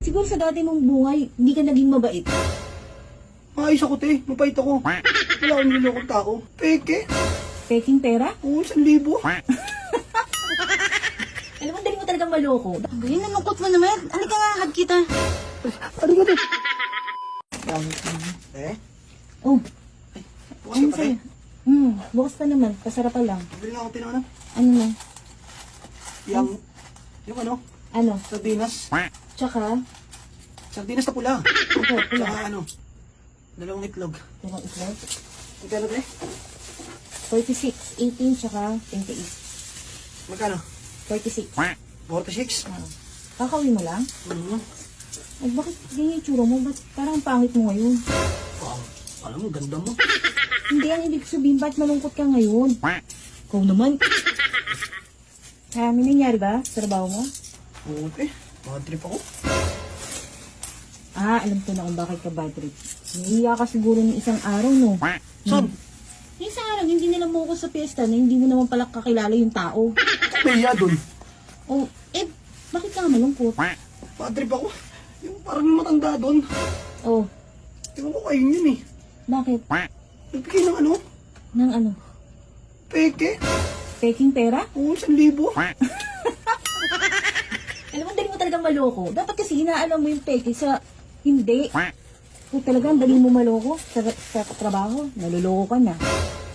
Siguro sa dati mong buhay, hindi ka naging mabait. Maayos ako, te. Mapait ako. Wala akong nilolokong tao. Peke. Peking pera? Oo, isang libo. Alam mo, dali mo talagang maloko. Ganyan, nanukot mo naman. Halika nga, hug kita. Ano ka, te? Eh? Oh, Bukas ano ka pa, te. sa'yo? Hmm, bukas pa naman. Pasarap pa lang. Bili na ako, tinanong. Ano na? Yung, yung ano, Ano? sardinas. Tsaka, Sardinas na pula. ito, pula. Tsaka ano, dalawang itlog. Dalawang itlog. Magkano, te? 46, 18, tsaka 28. Magkano? 46. 46? Ah. Kakawin mo lang? Mhm. Ay, bakit ganyan yung tsura mo? Ba't parang ang pangit mo ngayon? Wow. Alam mo, ganda mo. Hindi ang ibig sabihin, ba't malungkot ka ngayon? Ikaw naman. Ha, may nangyari ba sa trabaho mo? Oo, te. Bad trip ako. Ah, alam ko na kung bakit ka bad trip. Naiiya ka siguro ng isang araw, no? Saan? Yung isang araw, hindi nila mo ko sa piyesta na hindi mo naman pala kakilala yung tao. Kaya dun. Oh, eh, bakit ka malungkot? Bad trip ako. Yung parang matanda dun. Oh, Ewan ko kayo yun eh. bakit? Nagbigay ng ano? Nang ano? Peke. Peking pera? Oo, isang libo. maloko. Dapat kasi inaalam mo yung peke sa hindi. Kung talagang dali mo maloko sa, sa trabaho, naluloko ka na.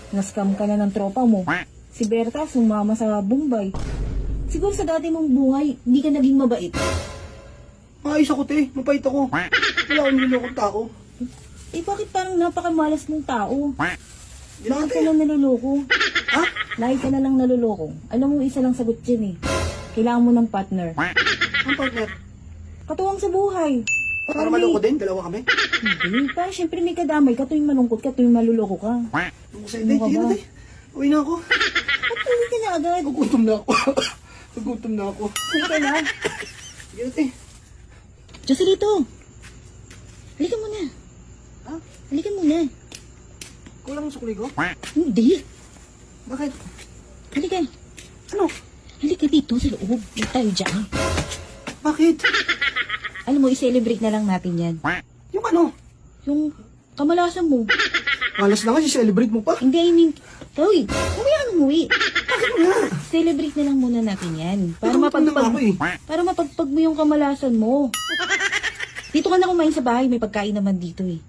Nascam ka na ng tropa mo. Si Berta sumama sa Bombay. Siguro sa dati mong buhay, hindi ka naging mabait. Maayos ako, te. Mapait ako. Wala akong nilolokong tao. Eh bakit parang napakamalas mong tao? Lagi ka lang naluloko. Ha? Lagi ka na lang naluloko. Alam mo, isa lang sagot dyan eh. Kailangan mo ng partner. Ang partner. Katuwang sa buhay. Para may- maloko din. Dalawa kami. Hindi. Para syempre may kadamay ka tuwing malungkot ka tuwing maluloko ka. Te. Ano ka Sige na, ba? Uwi na ako. Ba't uwi ka na agad? Nagutom na ako. Nagutom na ako. Uwi ka na. Sige na. Joselito! Halika muna. Ha? Halika muna. Kulang ang sukli ko? Hindi. Bakit? Halika. Ano? Halika dito sa loob. Huwag tayo dyan. Bakit? Alam mo, i-celebrate na lang natin yan. Yung ano? Yung kamalasan mo. Alas na nga, celebrate mo pa. Hindi, I mean, Hoy, umaya ka umuwi. Celebrate na lang muna natin yan. Para Nagutom na mapagpag, ako eh. para mapagpag mo yung kamalasan mo. Dito ka na kumain sa bahay, may pagkain naman dito eh.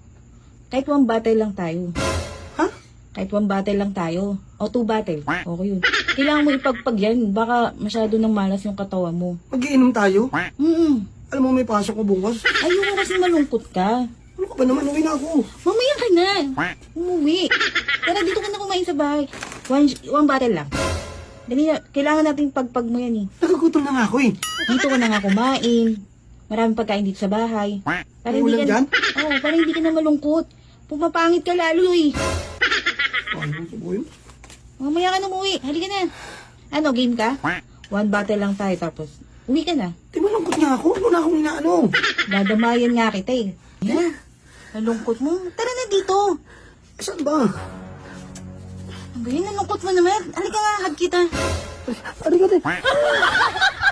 Kahit one bottle lang tayo. Kahit one bottle lang tayo. O two bottle. Okay yun. Kailangan mo ipagpag yan. Baka masyado nang malas yung katawan mo. Mag-iinom tayo. Mm Alam mo, may pasok ko bukas. Ayoko kasi malungkot ka. Ano ka ba naman? Uwi na ako. Mamaya ka na. Umuwi. Tara, dito ka na kumain sa bahay. One, one bottle lang. Dali na, kailangan natin pagpag mo yan eh. Nagugutom na nga ako eh. Dito ka na nga kumain. Maraming pagkain dito sa bahay. Para hindi ulam ka dyan? Oo, para hindi ka na malungkot. Pumapangit ka lalo eh. Mo? Mamaya ka na umuwi. Halika na. Ano, game ka? One bottle lang tayo tapos uwi ka na. Di malungkot nga ako. Ano na akong inaano? Dadamayan nga kita eh. Yeah. Nalungkot mo. Tara na dito. Saan ba? Ang ganyan, nalungkot mo naman. Halika nga, hug kita. Ano ka, te?